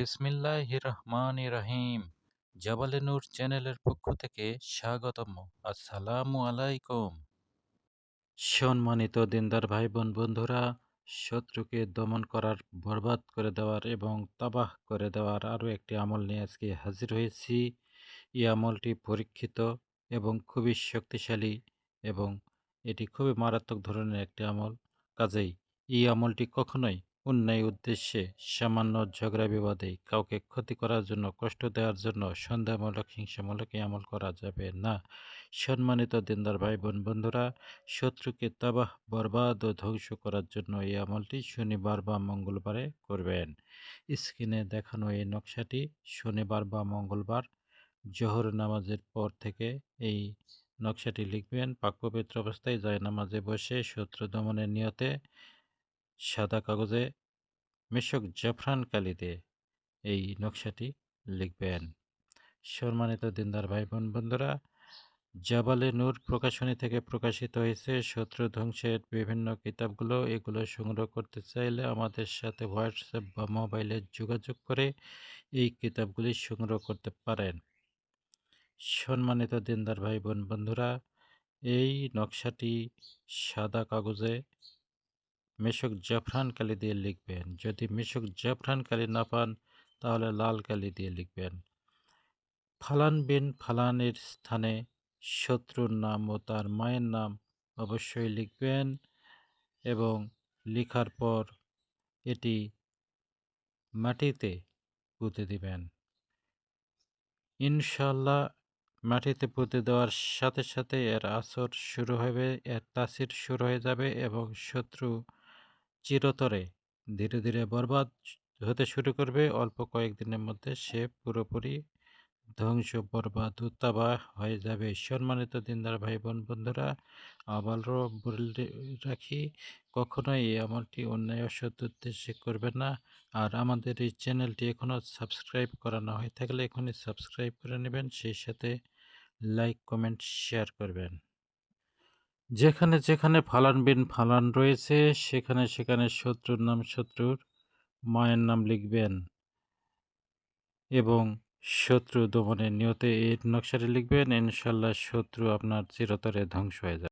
বিসমিল্লাহ রহমান রহিম জাবালে নূর চ্যানেলের পক্ষ থেকে স্বাগতম। আসসালামু আলাইকুম। সম্মানিত দিনদার ভাই বোন বন্ধুরা, শত্রুকে দমন করার, বরবাদ করে দেওয়ার এবং তাবাহ করে দেওয়ার আরও একটি আমল নিয়ে আজকে হাজির হয়েছি। এই আমলটি পরীক্ষিত এবং খুবই শক্তিশালী এবং এটি খুবই মারাত্মক ধরনের একটি আমল। কাজেই এই আমলটি কখনোই অন্যায় উদ্দেশ্যে সামান্য ঝগড়া বিবাদে কাউকে ক্ষতি করার জন্য কষ্ট দেওয়ার জন্য সন্দেহমূলক, হিংসামূলক আমল করা যাবে না। সম্মানিত দিনদার ভাই বোন বন্ধুরা, শত্রুকে তাবাহ, বরবাদ ও ধ্বংস করার জন্য এই আমলটি শনিবার বা মঙ্গলবারে করবেন। স্ক্রিনে দেখানো এই নকশাটি শনিবার বা মঙ্গলবার জোহর নামাজের পর থেকে এই নকশাটি লিখবেন। পাক পবিত্র অবস্থায় যায় নামাজে বসে শত্রু দমনের নিয়তে সাদা কাগজে মেশক জাফরান কালিতে এই নকশাটি লিখবেন। সম্মানিত দিনদার ভাই বোন বন্ধুরা, জাবালে নূর প্রকাশনী থেকে প্রকাশিত হয়েছে শত্রু ধ্বংসের বিভিন্ন কিতাবগুলো। এগুলো সংগ্রহ করতে চাইলে আমাদের সাথে হোয়াটসঅ্যাপ বা মোবাইলে যোগাযোগ করে এই কিতাবগুলি সংগ্রহ করতে পারেন। সম্মানিত দিনদার ভাই বোন বন্ধুরা, এই নকশাটি সাদা কাগজে মেশক জাফরান কালি দিয়ে লিখবেন। যদি মেশক জাফরান কালি না পান, তাহলে লাল কালি দিয়ে লিখবেন। ফালান বিন ফালানের স্থানে শত্রুর নাম ও তার মায়ের নাম অবশ্যই লিখবেন এবং লিখার পর এটি মাটিতে পুঁতে দিবেন। ইনশাল্লাহ মাটিতে পুঁতে দেওয়ার সাথে সাথে এর আসর শুরু হবে, এর তাসির শুরু হয়ে যাবে এবং শত্রু চিরতরে। ধীরে ধীরে বরবাদ হতে শুরু করবে। অল্প কয়েকদিনের মধ্যে সে পুরোপুরি ধ্বংস, বরবাদ উত্তাবা হয়ে যাবে। সম্মানিত দিনদার ভাই বোন বন্ধুরা, আবারও বলে রাখি, কখনোই এই আমলটি অন্যায়, অসৎ উদ্দেশ্যে করবেন না। আর আমাদের এই চ্যানেলটি এখনও সাবস্ক্রাইব করা না হয়ে থাকলে এখনই সাবস্ক্রাইব করে নেবেন। সেই সাথে লাইক, কমেন্ট, শেয়ার করবেন। যেখানে যেখানে ফালান বিন ফালান রয়েছে, সেখানে সেখানে শত্রুর নাম শত্রুর, মায়ের নাম লিখবেন। এবং শত্রু দমনের নিয়তে এই নকশাটি লিখবেন। ইনশাল্লাহ শত্রু আপনার চিরতরে ধ্বংস হয়ে যাবে।